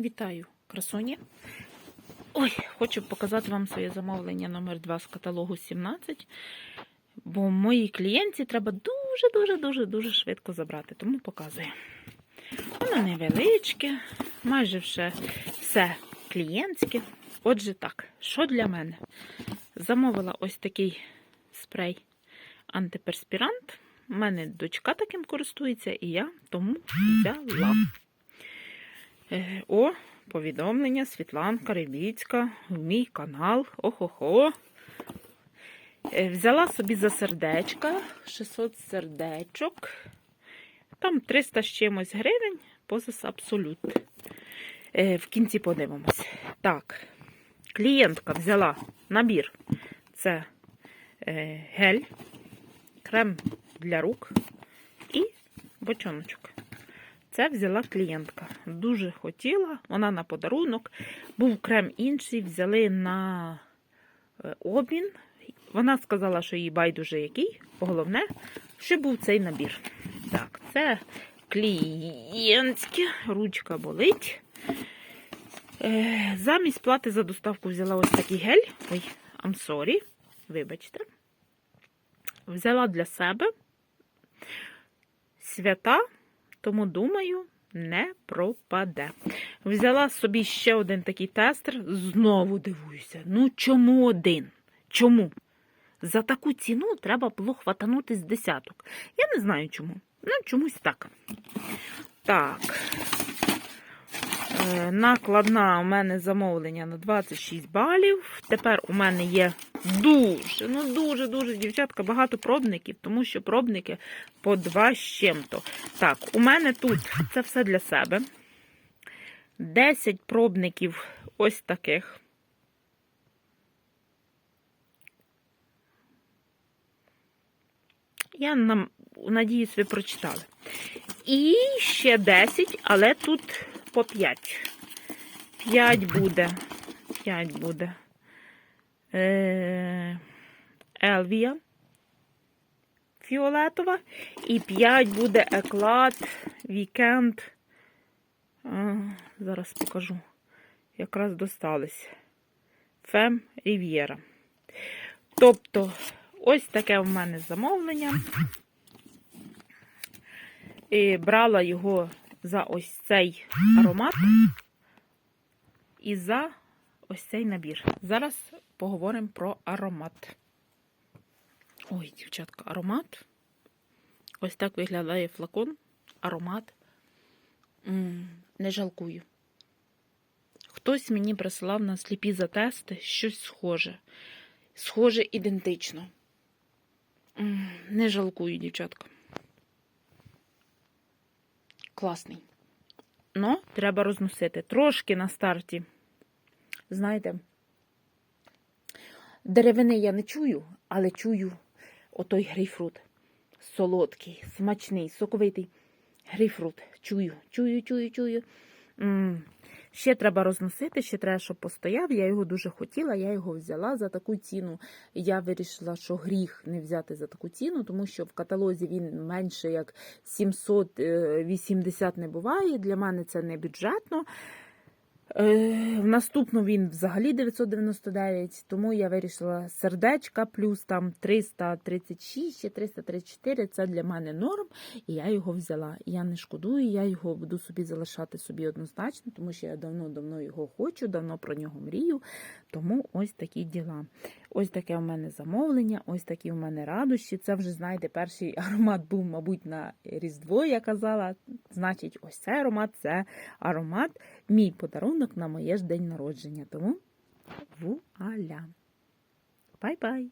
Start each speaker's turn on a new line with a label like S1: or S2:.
S1: Вітаю, красуні. Ой, хочу показати вам своє замовлення номер 2 з каталогу 17. Бо моїй клієнтці треба дуже-дуже-дуже-дуже швидко забрати, тому показую. Воно невеличке, майже вже все клієнтське. Отже, так, що для мене? Замовила ось такий спрей антиперспірант. У мене дочка таким користується, і я тому взяла. Е, О, повідомлення Світланка Рибіцька в мій канал. Охо-хо. Е, Взяла собі за сердечка 600 сердечок. Там 300 з чимось гривень, поза абсолют. Е, В кінці подивимось. Так, клієнтка взяла набір. Це гель, крем для рук і бочоночок. Це взяла клієнтка. Дуже хотіла, вона на подарунок. Був крем інший, взяли на е, обмін. Вона сказала, що їй байдуже який. Головне, що був цей набір. Так, це клієнтське, ручка болить. Е, замість плати за доставку взяла ось такий гель. Ой, I'm sorry, вибачте. Взяла для себе свята. Тому, думаю, не пропаде. Взяла собі ще один такий тестер. Знову дивуюся. Ну, чому один? Чому? За таку ціну треба було хватанути з десяток. Я не знаю чому. Ну, чомусь так. Так. Е, Накладна у мене замовлення на 26 балів. Тепер у мене є дуже, ну дуже-дуже, дівчатка, багато пробників, тому що пробники по два з чим-то. Так, у мене тут це все для себе. 10 пробників ось таких. Я нам, надіюсь, ви прочитали. І ще 10, але тут по 5. 5 буде. 5 буде. Е, Елвія фіолетова. І 5 буде еклад, вікенд. Зараз покажу. Якраз достались. Фем Рів'єра. Тобто, ось таке в мене замовлення. І брала його за ось цей аромат і за ось цей набір. Зараз поговоримо про аромат. Ой, дівчатка, аромат. Ось так виглядає флакон. Аромат. М, Не жалкую. Хтось мені присилав на сліпі затести щось схоже. Схоже ідентично. М, Не жалкую, дівчатка. Класний. Ну, треба розносити. Трошки на старті. Знаєте, деревини я не чую, але чую отой грейпфрут. Солодкий, смачний, соковитий грейпфрут. Чую, чую, чую, чую. М-м. Ще треба розносити, ще треба, щоб постояв. Я його дуже хотіла, я його взяла за таку ціну. Я вирішила, що гріх не взяти за таку ціну, тому що в каталозі він менше як 780 не буває. Для мене це не бюджетно. Е, В наступну він взагалі 999, тому я вирішила сердечка плюс там 336 чи 334 це для мене норм, і я його взяла. Я не шкодую, я його буду собі залишати собі однозначно, тому що я давно-давно його хочу, давно про нього мрію. Тому ось такі діла. Ось таке у мене замовлення, ось такі у мене радощі. Це вже, знаєте, перший аромат був, мабуть, на Різдво, я казала. Значить, ось цей аромат це аромат, мій подарунок на моє ж день народження. Тому вуаля. Бай-бай!